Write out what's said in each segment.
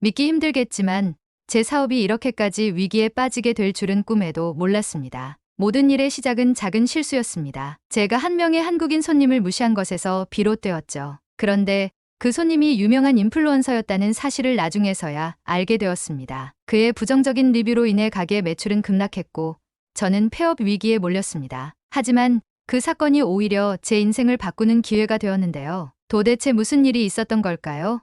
믿기 힘들겠지만 제 사업이 이렇게까지 위기에 빠지게 될 줄은 꿈에도 몰랐습니다. 모든 일의 시작은 작은 실수였습니다. 제가 한 명의 한국인 손님을 무시한 것에서 비롯되었죠. 그런데 그 손님이 유명한 인플루언서였다는 사실을 나중에서야 알게 되었습니다. 그의 부정적인 리뷰로 인해 가게 매출은 급락했고 저는 폐업 위기에 몰렸습니다. 하지만 그 사건이 오히려 제 인생을 바꾸는 기회가 되었는데요. 도대체 무슨 일이 있었던 걸까요?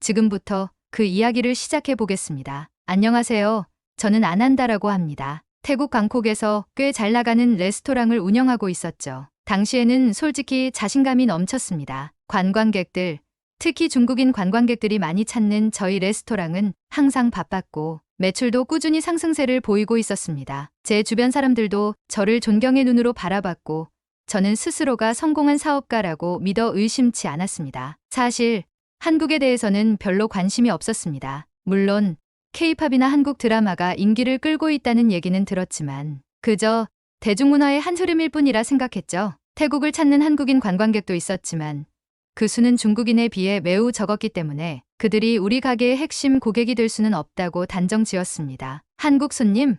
지금부터 그 이야기를 시작해 보겠습니다. 안녕하세요. 저는 아난다라고 합니다. 태국 방콕에서 꽤 잘 나가는 레스토랑을 운영하고 있었죠. 당시에는 솔직히 자신감이 넘쳤습니다. 관광객들, 특히 중국인 관광객들이 많이 찾는 저희 레스토랑은 항상 바빴고 매출도 꾸준히 상승세를 보이고 있었습니다. 제 주변 사람들도 저를 존경의 눈으로 바라봤고 저는 스스로가 성공한 사업가라고 믿어 의심치 않았습니다. 사실 한국에 대해서는 별로 관심이 없었습니다. 물론 케이팝이나 한국 드라마가 인기를 끌고 있다는 얘기는 들었지만 그저 대중문화의 한 흐름일 뿐이라 생각했죠. 태국을 찾는 한국인 관광객도 있었지만 그 수는 중국인에 비해 매우 적었기 때문에 그들이 우리 가게의 핵심 고객이 될 수는 없다고 단정 지었습니다. 한국 손님?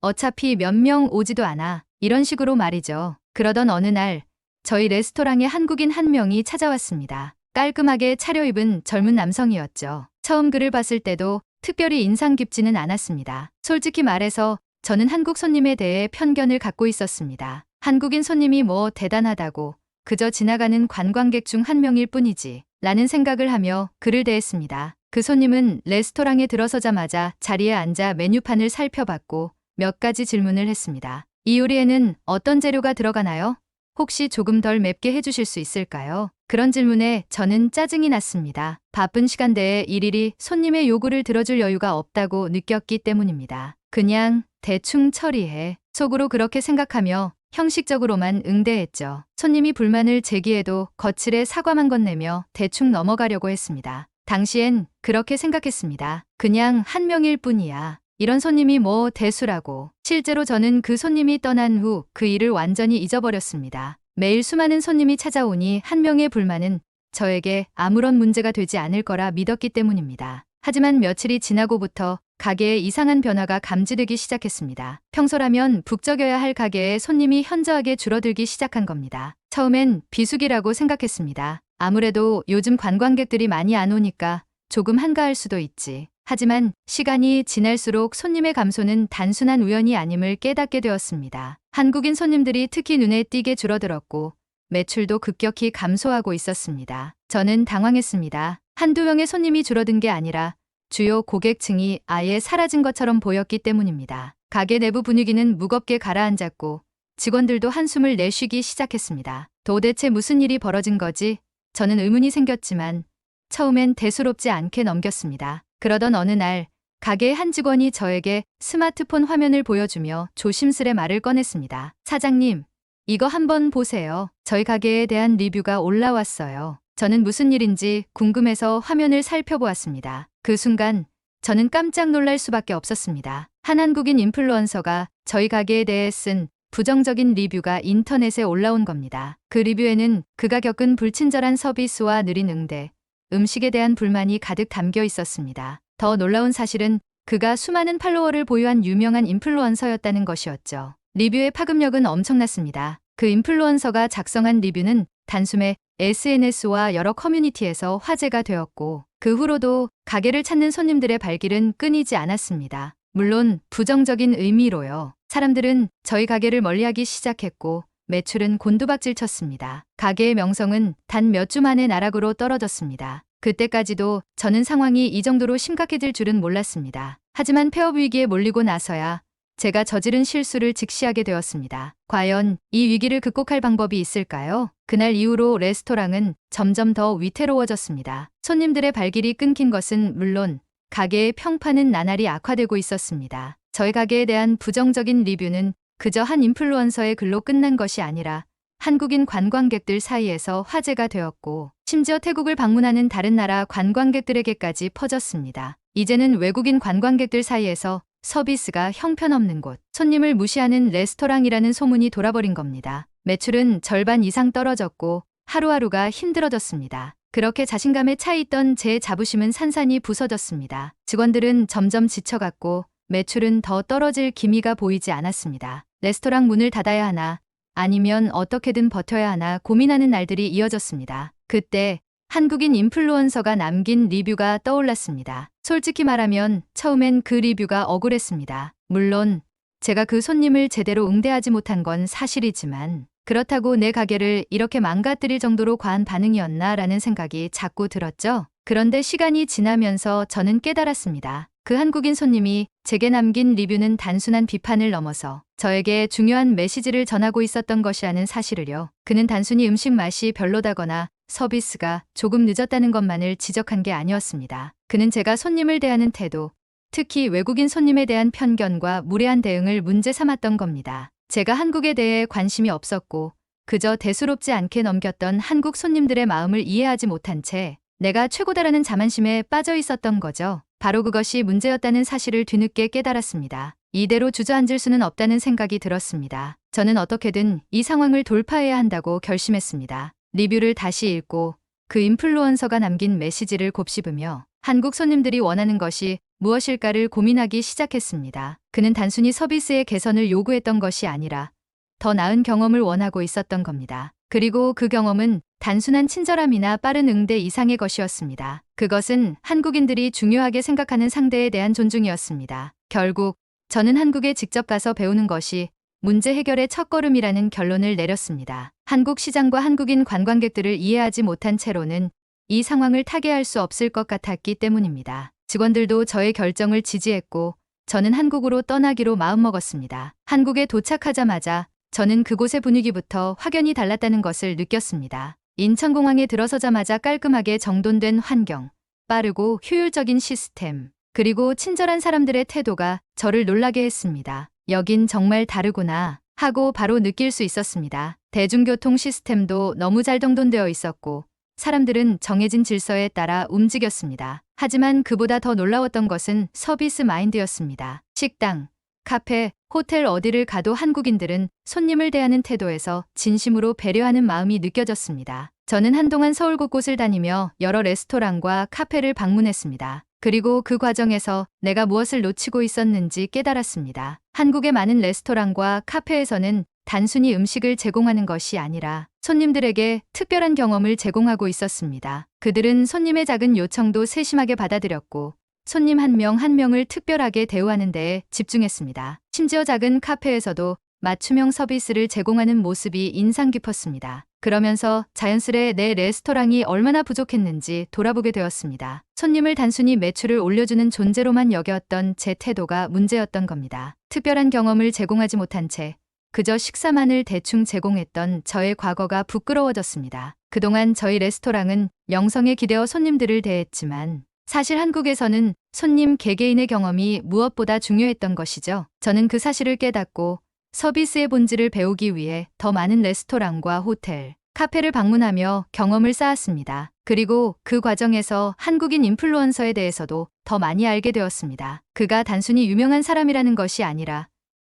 어차피 몇 명 오지도 않아. 이런 식으로 말이죠. 그러던 어느 날 저희 레스토랑에 한국인 한 명이 찾아왔습니다. 깔끔하게 차려입은 젊은 남성이었죠. 처음 그를 봤을 때도 특별히 인상 깊지는 않았습니다. 솔직히 말해서 저는 한국 손님에 대해 편견을 갖고 있었습니다. 한국인 손님이 뭐 대단하다고 그저 지나가는 관광객 중 한 명일 뿐이지 라는 생각을 하며 그를 대했습니다. 그 손님은 레스토랑에 들어서자마자 자리에 앉아 메뉴판을 살펴봤고 몇 가지 질문을 했습니다. 이 요리에는 어떤 재료가 들어가나요? 혹시 조금 덜 맵게 해주실 수 있을까요? 그런 질문에 저는 짜증이 났습니다. 바쁜 시간대에 일일이 손님의 요구를 들어줄 여유가 없다고 느꼈기 때문입니다. 그냥 대충 처리해. 속으로 그렇게 생각하며 형식적으로만 응대했죠. 손님이 불만을 제기해도 거칠에 사과만 건네며 대충 넘어가려고 했습니다. 당시엔 그렇게 생각했습니다. 그냥 한 명일 뿐이야. 이런 손님이 뭐 대수라고. 실제로 저는 그 손님이 떠난 후 그 일을 완전히 잊어버렸습니다. 매일 수많은 손님이 찾아오니 한 명의 불만은 저에게 아무런 문제가 되지 않을 거라 믿었기 때문입니다. 하지만 며칠이 지나고부터 가게에 이상한 변화가 감지되기 시작했습니다. 평소라면 북적여야 할 가게에 손님이 현저하게 줄어들기 시작한 겁니다. 처음엔 비수기라고 생각했습니다. 아무래도 요즘 관광객들이 많이 안 오니까 조금 한가할 수도 있지. 하지만 시간이 지날수록 손님의 감소는 단순한 우연이 아님을 깨닫게 되었습니다. 한국인 손님들이 특히 눈에 띄게 줄어들었고 매출도 급격히 감소하고 있었습니다. 저는 당황했습니다. 한두 명의 손님이 줄어든 게 아니라 주요 고객층이 아예 사라진 것처럼 보였기 때문입니다. 가게 내부 분위기는 무겁게 가라앉았고 직원들도 한숨을 내쉬기 시작했습니다. 도대체 무슨 일이 벌어진 거지? 저는 의문이 생겼지만 처음엔 대수롭지 않게 넘겼습니다. 그러던 어느 날 가게의 한 직원이 저에게 스마트폰 화면을 보여주며 조심스레 말을 꺼냈습니다. 사장님, 이거 한번 보세요. 저희 가게에 대한 리뷰가 올라왔어요. 저는 무슨 일인지 궁금해서 화면을 살펴보았습니다. 그 순간 저는 깜짝 놀랄 수밖에 없었습니다. 한 한국인 인플루언서가 저희 가게에 대해 쓴 부정적인 리뷰가 인터넷에 올라온 겁니다. 그 리뷰에는 그가 겪은 불친절한 서비스와 느린 응대, 음식에 대한 불만이 가득 담겨 있었습니다. 더 놀라운 사실은 그가 수많은 팔로워를 보유한 유명한 인플루언서였다는 것이었죠. 리뷰의 파급력은 엄청났습니다. 그 인플루언서가 작성한 리뷰는 단숨에 SNS와 여러 커뮤니티에서 화제가 되었고 그 후로도 가게를 찾는 손님들의 발길은 끊이지 않았습니다. 물론 부정적인 의미로요. 사람들은 저희 가게를 멀리하기 시작했고 매출은 곤두박질 쳤습니다. 가게의 명성은 단 몇 주 만에 나락으로 떨어졌습니다. 그때까지도 저는 상황이 이 정도로 심각해질 줄은 몰랐습니다. 하지만 폐업 위기에 몰리고 나서야 제가 저지른 실수를 직시하게 되었습니다. 과연 이 위기를 극복할 방법이 있을까요? 그날 이후로 레스토랑은 점점 더 위태로워졌습니다. 손님들의 발길이 끊긴 것은 물론 가게의 평판은 나날이 악화되고 있었습니다. 저희 가게에 대한 부정적인 리뷰는 그저 한 인플루언서의 글로 끝난 것이 아니라 한국인 관광객들 사이에서 화제가 되었고 심지어 태국을 방문하는 다른 나라 관광객들에게까지 퍼졌습니다. 이제는 외국인 관광객들 사이에서 서비스가 형편없는 곳, 손님을 무시하는 레스토랑이라는 소문이 돌아버린 겁니다. 매출은 절반 이상 떨어졌고 하루하루가 힘들어졌습니다. 그렇게 자신감에 차 있던 제 자부심은 산산이 부서졌습니다. 직원들은 점점 지쳐갔고 매출은 더 떨어질 기미가 보이지 않았습니다. 레스토랑 문을 닫아야 하나 아니면 어떻게든 버텨야 하나 고민하는 날들이 이어졌습니다. 그때 한국인 인플루언서가 남긴 리뷰가 떠올랐습니다. 솔직히 말하면 처음엔 그 리뷰가 억울했습니다. 물론 제가 그 손님을 제대로 응대하지 못한 건 사실이지만 그렇다고 내 가게를 이렇게 망가뜨릴 정도로 과한 반응이었나 라는 생각이 자꾸 들었죠. 그런데 시간이 지나면서 저는 깨달았습니다. 그 한국인 손님이 제게 남긴 리뷰는 단순한 비판을 넘어서 저에게 중요한 메시지를 전하고 있었던 것이라는 사실을요. 그는 단순히 음식 맛이 별로다거나 서비스가 조금 늦었다는 것만을 지적한 게 아니었습니다. 그는 제가 손님을 대하는 태도, 특히 외국인 손님에 대한 편견과 무례한 대응을 문제 삼았던 겁니다. 제가 한국에 대해 관심이 없었고 그저 대수롭지 않게 넘겼던 한국 손님들의 마음을 이해하지 못한 채 내가 최고다라는 자만심에 빠져 있었던 거죠. 바로 그것이 문제였다는 사실을 뒤늦게 깨달았습니다. 이대로 주저앉을 수는 없다는 생각이 들었습니다. 저는 어떻게든 이 상황을 돌파해야 한다고 결심했습니다. 리뷰를 다시 읽고 그 인플루언서가 남긴 메시지를 곱씹으며 한국 손님들이 원하는 것이 무엇일까를 고민하기 시작했습니다. 그는 단순히 서비스의 개선을 요구했던 것이 아니라 더 나은 경험을 원하고 있었던 겁니다. 그리고 그 경험은 단순한 친절함이나 빠른 응대 이상의 것이었습니다. 그것은 한국인들이 중요하게 생각하는 상대에 대한 존중이었습니다. 결국 저는 한국에 직접 가서 배우는 것이 문제 해결의 첫걸음이라는 결론을 내렸습니다. 한국 시장과 한국인 관광객들을 이해하지 못한 채로는 이 상황을 타개할 수 없을 것 같았기 때문입니다. 직원들도 저의 결정을 지지했고 저는 한국으로 떠나기로 마음먹었습니다. 한국에 도착하자마자 저는 그곳의 분위기부터 확연히 달랐다는 것을 느꼈습니다. 인천공항에 들어서자마자 깔끔하게 정돈된 환경, 빠르고 효율적인 시스템, 그리고 친절한 사람들의 태도가 저를 놀라게 했습니다. 여긴 정말 다르구나 하고 바로 느낄 수 있었습니다. 대중교통 시스템도 너무 잘 정돈되어 있었고 사람들은 정해진 질서에 따라 움직였습니다. 하지만 그보다 더 놀라웠던 것은 서비스 마인드였습니다. 식당, 카페, 호텔 어디를 가도 한국인들은 손님을 대하는 태도에서 진심으로 배려하는 마음이 느껴졌습니다. 저는 한동안 서울 곳곳을 다니며 여러 레스토랑과 카페를 방문했습니다. 그리고 그 과정에서 내가 무엇을 놓치고 있었는지 깨달았습니다. 한국의 많은 레스토랑과 카페에서는 단순히 음식을 제공하는 것이 아니라 손님들에게 특별한 경험을 제공하고 있었습니다. 그들은 손님의 작은 요청도 세심하게 받아들였고 손님 한 명한 명을 특별하게 대우하는 데에 집중했습니다. 심지어 작은 카페에서도 맞춤형 서비스를 제공하는 모습이 인상 깊었습니다. 그러면서 자연스레 내 레스토랑이 얼마나 부족했는지 돌아보게 되었습니다. 손님을 단순히 매출을 올려주는 존재로만 여겼던 제 태도가 문제였던 겁니다. 특별한 경험을 제공하지 못한 채 그저 식사만을 대충 제공했던 저의 과거가 부끄러워졌습니다. 그동안 저희 레스토랑은 명성에 기대어 손님들을 대했지만 사실 한국에서는 손님 개개인의 경험이 무엇보다 중요했던 것이죠. 저는 그 사실을 깨닫고 서비스의 본질을 배우기 위해 더 많은 레스토랑과 호텔, 카페를 방문하며 경험을 쌓았습니다. 그리고 그 과정에서 한국인 인플루언서에 대해서도 더 많이 알게 되었습니다. 그가 단순히 유명한 사람이라는 것이 아니라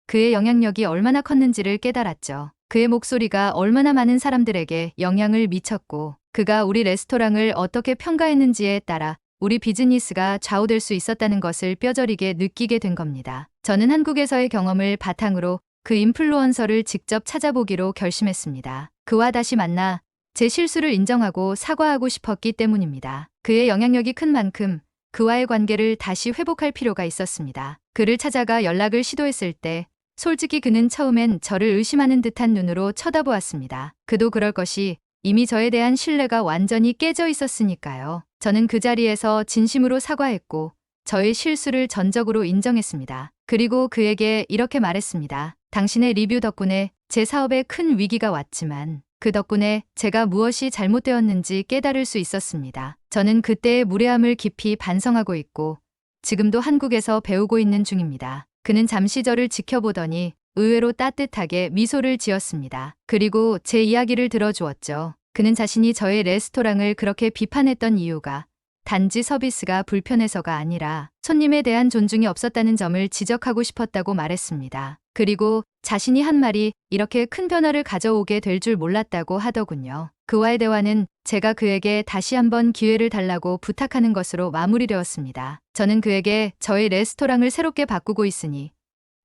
그의 영향력이 얼마나 컸는지를 깨달았죠. 그의 목소리가 얼마나 많은 사람들에게 영향을 미쳤고 그가 우리 레스토랑을 어떻게 평가했는지에 따라 우리 비즈니스가 좌우될 수 있었다는 것을 뼈저리게 느끼게 된 겁니다. 저는 한국에서의 경험을 바탕으로 그 인플루언서를 직접 찾아보기로 결심했습니다. 그와 다시 만나 제 실수를 인정하고 사과하고 싶었기 때문입니다. 그의 영향력이 큰 만큼 그와의 관계를 다시 회복할 필요가 있었습니다. 그를 찾아가 연락을 시도했을 때 솔직히 그는 처음엔 저를 의심하는 듯한 눈으로 쳐다보았습니다. 그도 그럴 것이 이미 저에 대한 신뢰가 완전히 깨져 있었으니까요. 저는 그 자리에서 진심으로 사과했고 저의 실수를 전적으로 인정했습니다. 그리고 그에게 이렇게 말했습니다. 당신의 리뷰 덕분에 제 사업에 큰 위기가 왔지만 그 덕분에 제가 무엇이 잘못되었는지 깨달을 수 있었습니다. 저는 그때의 무례함을 깊이 반성하고 있고 지금도 한국에서 배우고 있는 중입니다. 그는 잠시 저를 지켜보더니 의외로 따뜻하게 미소를 지었습니다. 그리고 제 이야기를 들어주었죠. 그는 자신이 저의 레스토랑을 그렇게 비판했던 이유가 단지 서비스가 불편해서가 아니라 손님에 대한 존중이 없었다는 점을 지적하고 싶었다고 말했습니다. 그리고 자신이 한 말이 이렇게 큰 변화를 가져오게 될 줄 몰랐다고 하더군요. 그와의 대화는 제가 그에게 다시 한번 기회를 달라고 부탁하는 것으로 마무리되었습니다. 저는 그에게 저의 레스토랑을 새롭게 바꾸고 있으니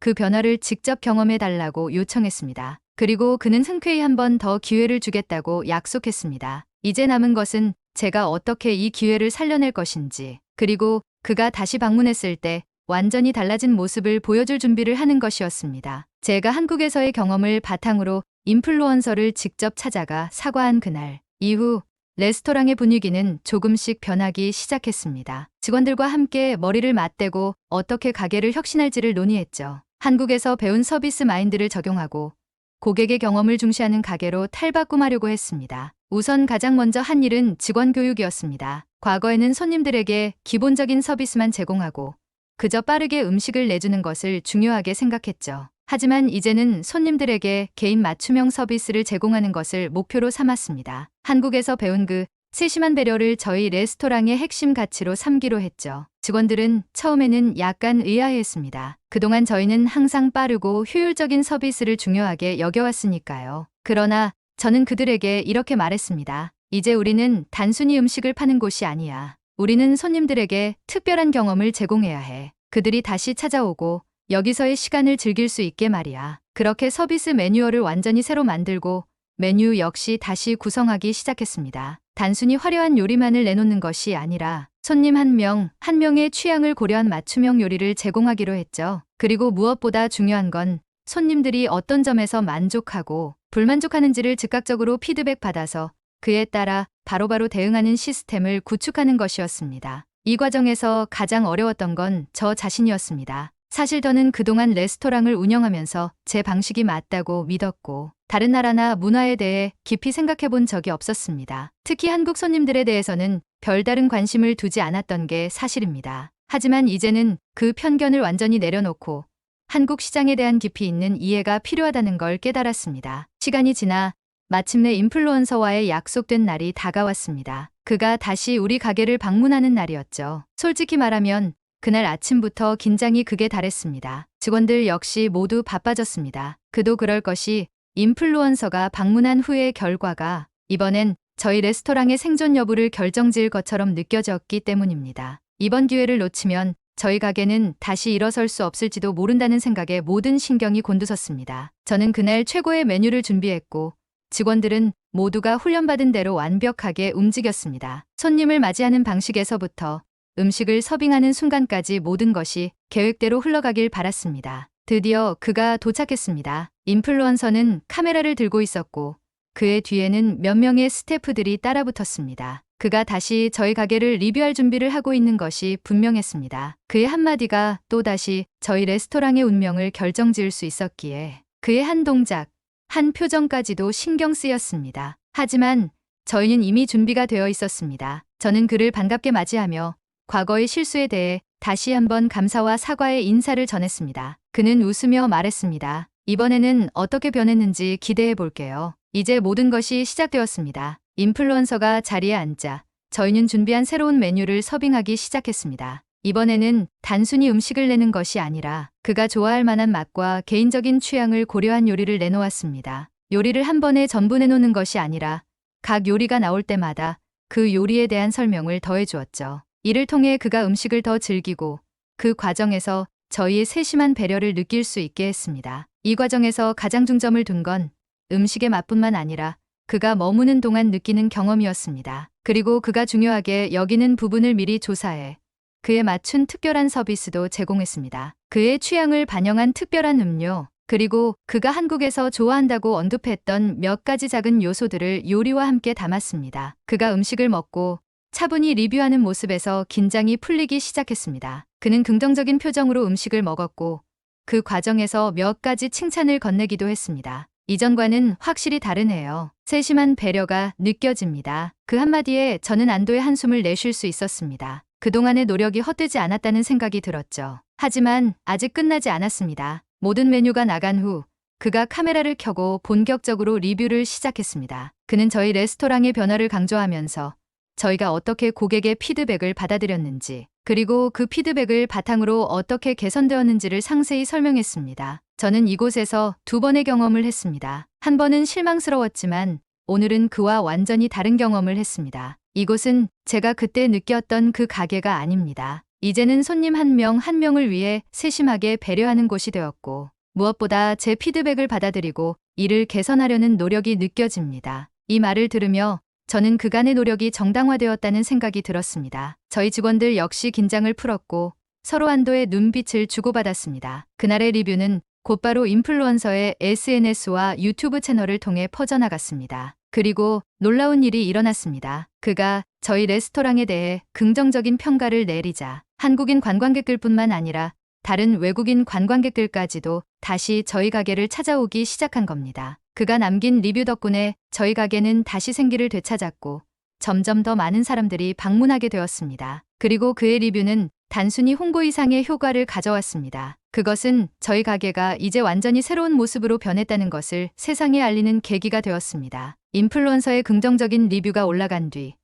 그 변화를 직접 경험해 달라고 요청했습니다. 그리고 그는 흔쾌히 한 번 더 기회를 주겠다고 약속했습니다. 이제 남은 것은 제가 어떻게 이 기회를 살려낼 것인지, 그리고 그가 다시 방문했을 때 완전히 달라진 모습을 보여줄 준비를 하는 것이었습니다. 제가 한국에서의 경험을 바탕으로 인플루언서를 직접 찾아가 사과한 그날 이후 레스토랑의 분위기는 조금씩 변하기 시작했습니다. 직원들과 함께 머리를 맞대고 어떻게 가게를 혁신할지를 논의했죠. 한국에서 배운 서비스 마인드를 적용하고 고객의 경험을 중시하는 가게로 탈바꿈하려고 했습니다. 우선 가장 먼저 한 일은 직원 교육이었습니다. 과거에는 손님들에게 기본적인 서비스만 제공하고 그저 빠르게 음식을 내주는 것을 중요하게 생각했죠. 하지만 이제는 손님들에게 개인 맞춤형 서비스를 제공하는 것을 목표로 삼았습니다. 한국에서 배운 그 세심한 배려를 저희 레스토랑의 핵심 가치로 삼기로 했죠. 직원들은 처음에는 약간 의아해했습니다. 그동안 저희는 항상 빠르고 효율적인 서비스를 중요하게 여겨왔으니까요. 그러나 저는 그들에게 이렇게 말했습니다. 이제 우리는 단순히 음식을 파는 곳이 아니야. 우리는 손님들에게 특별한 경험을 제공해야 해. 그들이 다시 찾아오고 여기서의 시간을 즐길 수 있게 말이야. 그렇게 서비스 매뉴얼을 완전히 새로 만들고 메뉴 역시 다시 구성하기 시작했습니다. 단순히 화려한 요리만을 내놓는 것이 아니라 손님 한 명, 한 명의 취향을 고려한 맞춤형 요리를 제공하기로 했죠. 그리고 무엇보다 중요한 건 손님들이 어떤 점에서 만족하고 불만족하는지를 즉각적으로 피드백 받아서 그에 따라 바로 바로 대응하는 시스템을 구축하는 것이었습니다. 이 과정에서 가장 어려웠던 건 저 자신이었습니다. 사실 저는 그동안 레스토랑을 운영하면서 제 방식이 맞다고 믿었고 다른 나라나 문화에 대해 깊이 생각해 본 적이 없었습니다. 특히 한국 손님들에 대해서는 별다른 관심을 두지 않았던 게 사실입니다. 하지만 이제는 그 편견을 완전히 내려놓고 한국 시장에 대한 깊이 있는 이해가 필요하다는 걸 깨달았습니다. 시간이 지나 마침내 인플루언서와의 약속된 날이 다가왔습니다. 그가 다시 우리 가게를 방문하는 날이었죠. 솔직히 말하면 그날 아침부터 긴장이 극에 달했습니다. 직원들 역시 모두 바빠졌습니다. 그도 그럴 것이 인플루언서가 방문한 후의 결과가 이번엔 저희 레스토랑의 생존 여부를 결정지을 것처럼 느껴졌기 때문입니다. 이번 기회를 놓치면 저희 가게는 다시 일어설 수 없을지도 모른다는 생각에 모든 신경이 곤두섰습니다. 저는 그날 최고의 메뉴를 준비했고 직원들은 모두가 훈련받은 대로 완벽하게 움직였습니다. 손님을 맞이하는 방식에서부터 음식을 서빙하는 순간까지 모든 것이 계획대로 흘러가길 바랐습니다. 드디어 그가 도착했습니다. 인플루언서는 카메라를 들고 있었고 그의 뒤에는 몇 명의 스태프들이 따라붙었습니다. 그가 다시 저희 가게를 리뷰할 준비를 하고 있는 것이 분명했습니다. 그의 한마디가 또다시 저희 레스토랑의 운명을 결정지을 수 있었기에 그의 한 동작, 한 표정까지도 신경 쓰였습니다. 하지만 저희는 이미 준비가 되어 있었습니다. 저는 그를 반갑게 맞이하며 과거의 실수에 대해 다시 한번 감사와 사과의 인사를 전했습니다. 그는 웃으며 말했습니다. 이번에는 어떻게 변했는지 기대해 볼게요. 이제 모든 것이 시작되었습니다. 인플루언서가 자리에 앉자 저희는 준비한 새로운 메뉴를 서빙하기 시작했습니다. 이번에는 단순히 음식을 내는 것이 아니라 그가 좋아할 만한 맛과 개인적인 취향을 고려한 요리를 내놓았습니다. 요리를 한 번에 전부 내놓는 것이 아니라 각 요리가 나올 때마다 그 요리에 대한 설명을 더해 주었죠. 이를 통해 그가 음식을 더 즐기고 그 과정에서 저희의 세심한 배려를 느낄 수 있게 했습니다. 이 과정에서 가장 중점을 둔 건 음식의 맛뿐만 아니라 그가 머무는 동안 느끼는 경험이었습니다. 그리고 그가 중요하게 여기는 부분을 미리 조사해 그에 맞춘 특별한 서비스도 제공했습니다. 그의 취향을 반영한 특별한 음료, 그리고 그가 한국에서 좋아한다고 언급했던 몇 가지 작은 요소들을 요리와 함께 담았습니다. 그가 음식을 먹고 차분히 리뷰하는 모습에서 긴장이 풀리기 시작했습니다. 그는 긍정적인 표정으로 음식을 먹었고 그 과정에서 몇 가지 칭찬을 건네기도 했습니다. 이전과는 확실히 다르네요. 세심한 배려가 느껴집니다. 그 한마디에 저는 안도의 한숨을 내쉴 수 있었습니다. 그동안의 노력이 헛되지 않았다는 생각이 들었죠. 하지만 아직 끝나지 않았습니다. 모든 메뉴가 나간 후 그가 카메라를 켜고 본격적으로 리뷰를 시작했습니다. 그는 저희 레스토랑의 변화를 강조하면서 저희가 어떻게 고객의 피드백을 받아들였는지, 그리고 그 피드백을 바탕으로 어떻게 개선되었는지를 상세히 설명했습니다. 저는 이곳에서 두 번의 경험을 했습니다. 한 번은 실망스러웠지만 오늘은 그와 완전히 다른 경험을 했습니다. 이곳은 제가 그때 느꼈던 그 가게가 아닙니다. 이제는 손님 한명한 명을 위해 세심하게 배려하는 곳이 되었고, 무엇보다 제 피드백을 받아들이고 이를 개선하려는 노력이 느껴집니다. 이 말을 들으며 저는 그간의 노력이 정당화되었다는 생각이 들었습니다. 저희 직원들 역시 긴장을 풀었고 서로 한도의 눈빛을 주고받았습니다. 그날의 리뷰는 곧바로 인플루언서의 SNS와 유튜브 채널을 통해 퍼져나갔습니다. 그리고 놀라운 일이 일어났습니다. 그가 저희 레스토랑에 대해 긍정적인 평가를 내리자 한국인 관광객들뿐만 아니라 다른 외국인 관광객들까지도 다시 저희 가게를 찾아오기 시작한 겁니다. 그가 남긴 리뷰 덕분에 저희 가게는 다시 생기를 되찾았고 점점 더 많은 사람들이 방문하게 되었습니다. 그리고 그의 리뷰는 단순히 홍보 이상의 효과를 가져왔습니다. 그것은 저희 가게가 이제 완전히 새로운 모습으로 변했다는 것을 세상에 알리는 계기가 되었습니다. 인플루언서의 긍정적인 리뷰가 올라간 뒤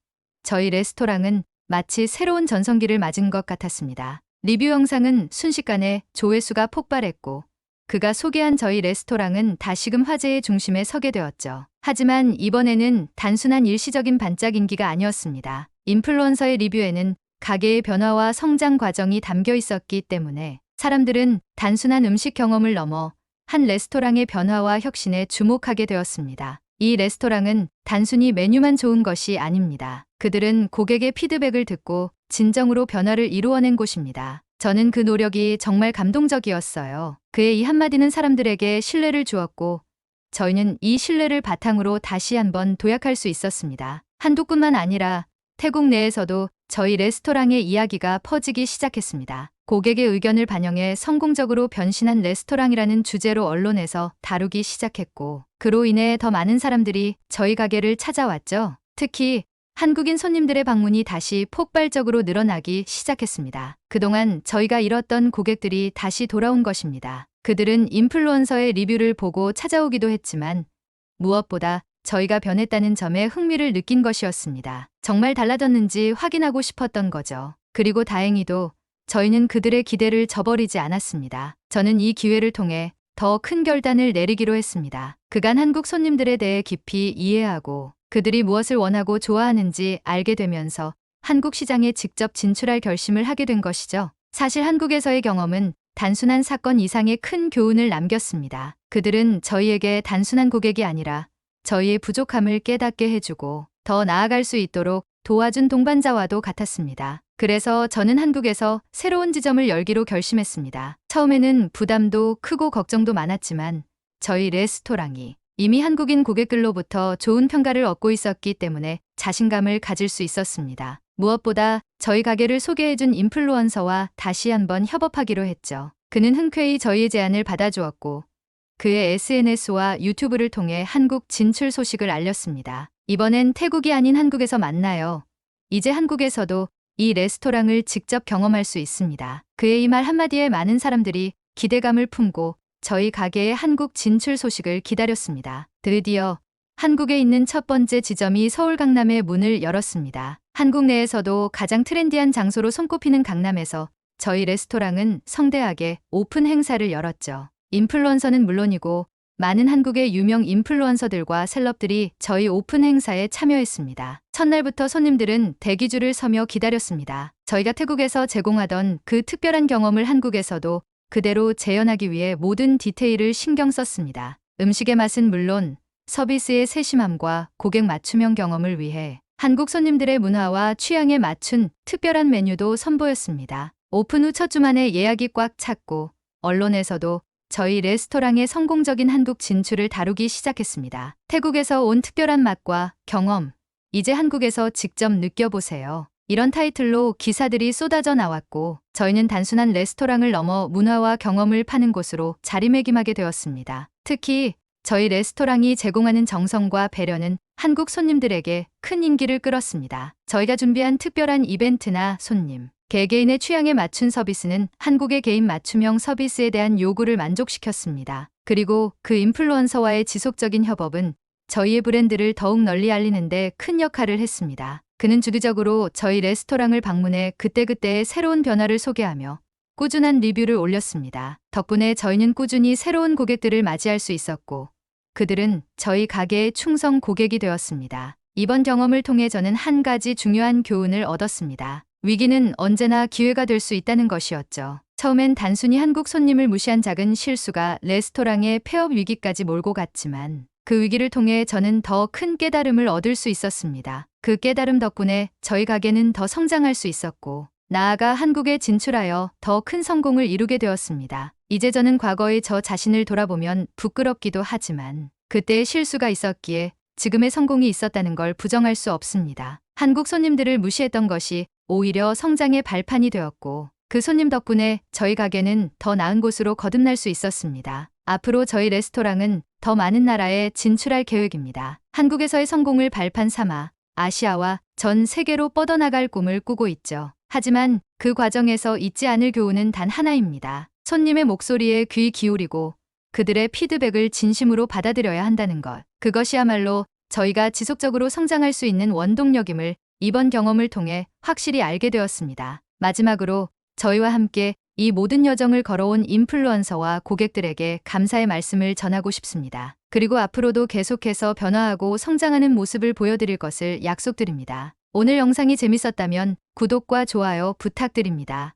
저희 레스토랑은 마치 새로운 전성기를 맞은 것 같았습니다. 리뷰 영상은 순식간에 조회수가 폭발했고 그가 소개한 저희 레스토랑은 다시금 화제의 중심에 서게 되었죠. 하지만 이번에는 단순한 일시적인 반짝 인기가 아니었습니다. 인플루언서의 리뷰에는 가게의 변화와 성장 과정이 담겨 있었기 때문에 사람들은 단순한 음식 경험을 넘어 한 레스토랑의 변화와 혁신에 주목하게 되었습니다. 이 레스토랑은 단순히 메뉴만 좋은 것이 아닙니다. 그들은 고객의 피드백을 듣고 진정으로 변화를 이루어낸 곳입니다. 저는 그 노력이 정말 감동적이었어요. 그의 이 한마디는 사람들에게 신뢰를 주었고, 저희는 이 신뢰를 바탕으로 다시 한번 도약할 수 있었습니다. 한국뿐만 아니라 태국 내에서도 저희 레스토랑의 이야기가 퍼지기 시작했습니다. 고객의 의견을 반영해 성공적으로 변신한 레스토랑이라는 주제로 언론에서 다루기 시작했고, 그로 인해 더 많은 사람들이 저희 가게를 찾아왔죠. 특히 한국인 손님들의 방문이 다시 폭발적으로 늘어나기 시작했습니다. 그동안 저희가 잃었던 고객들이 다시 돌아온 것입니다. 그들은 인플루언서의 리뷰를 보고 찾아오기도 했지만 무엇보다 저희가 변했다는 점에 흥미를 느낀 것이었습니다. 정말 달라졌는지 확인하고 싶었던 거죠. 그리고 다행히도 저희는 그들의 기대를 저버리지 않았습니다. 저는 이 기회를 통해 더 큰 결단을 내리기로 했습니다. 그간 한국 손님들에 대해 깊이 이해하고 그들이 무엇을 원하고 좋아하는지 알게 되면서 한국 시장에 직접 진출할 결심을 하게 된 것이죠. 사실 한국에서의 경험은 단순한 사건 이상의 큰 교훈을 남겼습니다. 그들은 저희에게 단순한 고객이 아니라 저희의 부족함을 깨닫게 해주고 더 나아갈 수 있도록 도와준 동반자와도 같았습니다. 그래서 저는 한국에서 새로운 지점을 열기로 결심했습니다. 처음에는 부담도 크고 걱정도 많았지만 저희 레스토랑이 이미 한국인 고객들로부터 좋은 평가를 얻고 있었기 때문에 자신감을 가질 수 있었습니다. 무엇보다 저희 가게를 소개해준 인플루언서와 다시 한번 협업하기로 했죠. 그는 흔쾌히 저희의 제안을 받아주었고 그의 SNS와 유튜브를 통해 한국 진출 소식을 알렸습니다. 이번엔 태국이 아닌 한국에서 만나요. 이제 한국에서도 이 레스토랑을 직접 경험할 수 있습니다. 그의 이 말 한마디에 많은 사람들이 기대감을 품고 저희 가게의 한국 진출 소식을 기다렸습니다. 드디어 한국에 있는 첫 번째 지점이 서울 강남의 문을 열었습니다. 한국 내에서도 가장 트렌디한 장소로 손꼽히는 강남에서 저희 레스토랑은 성대하게 오픈 행사를 열었죠. 인플루언서는 물론이고 많은 한국의 유명 인플루언서들과 셀럽들이 저희 오픈 행사에 참여했습니다. 첫날부터 손님들은 대기줄을 서며 기다렸습니다. 저희가 태국에서 제공하던 그 특별한 경험을 한국에서도 그대로 재현하기 위해 모든 디테일을 신경 썼습니다. 음식의 맛은 물론 서비스의 세심함과 고객 맞춤형 경험을 위해 한국 손님들의 문화와 취향에 맞춘 특별한 메뉴도 선보였습니다. 오픈 후 첫 주만에 예약이 꽉 찼고 언론에서도 저희 레스토랑의 성공적인 한국 진출을 다루기 시작했습니다. 태국에서 온 특별한 맛과 경험, 이제 한국에서 직접 느껴보세요. 이런 타이틀로 기사들이 쏟아져 나왔고 저희는 단순한 레스토랑을 넘어 문화와 경험을 파는 곳으로 자리매김하게 되었습니다. 특히 저희 레스토랑이 제공하는 정성과 배려는 한국 손님들에게 큰 인기를 끌었습니다. 저희가 준비한 특별한 이벤트나 손님, 개개인의 취향에 맞춘 서비스는 한국의 개인 맞춤형 서비스에 대한 요구를 만족시켰습니다. 그리고 그 인플루언서와의 지속적인 협업은 저희의 브랜드를 더욱 널리 알리는데 큰 역할을 했습니다. 그는 주기적으로 저희 레스토랑을 방문해 그때그때의 새로운 변화를 소개하며 꾸준한 리뷰를 올렸습니다. 덕분에 저희는 꾸준히 새로운 고객들을 맞이할 수 있었고 그들은 저희 가게의 충성 고객이 되었습니다. 이번 경험을 통해 저는 한 가지 중요한 교훈을 얻었습니다. 위기는 언제나 기회가 될 수 있다는 것이었죠. 처음엔 단순히 한국 손님을 무시한 작은 실수가 레스토랑의 폐업 위기까지 몰고 갔지만 그 위기를 통해 저는 더 큰 깨달음을 얻을 수 있었습니다. 그 깨달음 덕분에 저희 가게는 더 성장할 수 있었고 나아가 한국에 진출하여 더 큰 성공을 이루게 되었습니다. 이제 저는 과거의 저 자신을 돌아보면 부끄럽기도 하지만 그때의 실수가 있었기에 지금의 성공이 있었다는 걸 부정할 수 없습니다. 한국 손님들을 무시했던 것이 오히려 성장의 발판이 되었고 그 손님 덕분에 저희 가게는 더 나은 곳으로 거듭날 수 있었습니다. 앞으로 저희 레스토랑은 더 많은 나라에 진출할 계획입니다. 한국에서의 성공을 발판 삼아 아시아와 전 세계로 뻗어나갈 꿈을 꾸고 있죠. 하지만 그 과정에서 잊지 않을 교훈은 단 하나입니다. 손님의 목소리에 귀 기울이고 그들의 피드백을 진심으로 받아들여야 한다는 것. 그것이야말로 저희가 지속적으로 성장할 수 있는 원동력임을 이번 경험을 통해 확실히 알게 되었습니다. 마지막으로 저희와 함께 이 모든 여정을 걸어온 인플루언서와 고객들에게 감사의 말씀을 전하고 싶습니다. 그리고 앞으로도 계속해서 변화하고 성장하는 모습을 보여드릴 것을 약속드립니다. 오늘 영상이 재밌었다면 구독과 좋아요 부탁드립니다.